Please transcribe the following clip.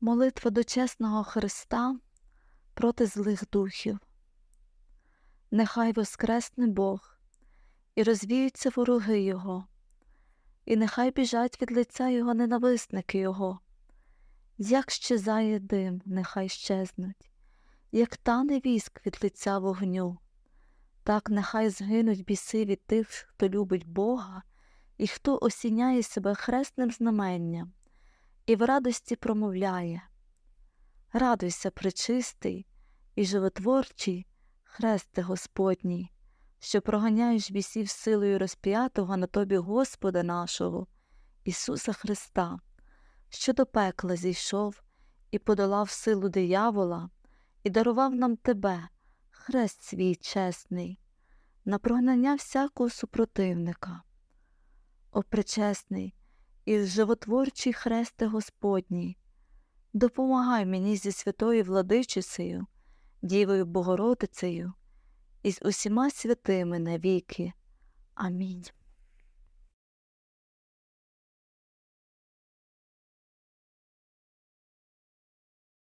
Молитва до чесного Христа проти злих духів. Нехай воскресне Бог, і розвіються вороги Його, і нехай біжать від лиця Його ненависники Його. Як щезає дим, нехай щезнуть, як тане віск від лиця вогню, так нехай згинуть біси від тих, хто любить Бога і хто осіняє себе хресним знаменням і в радості промовляє Радуйся, пречистий і животворчий, хресте Господній, що проганяєш бісів силою розп'ятого на тобі Господа нашого, Ісуса Христа, що до пекла зійшов і подолав силу диявола, і дарував нам тебе, хрест свій чесний, на прогнання всякого супротивника. О пречесний і животворчий хресте Господній, допомагай мені зі святою владичицею, Дівою Богородицею і з усіма святими навіки. Амінь.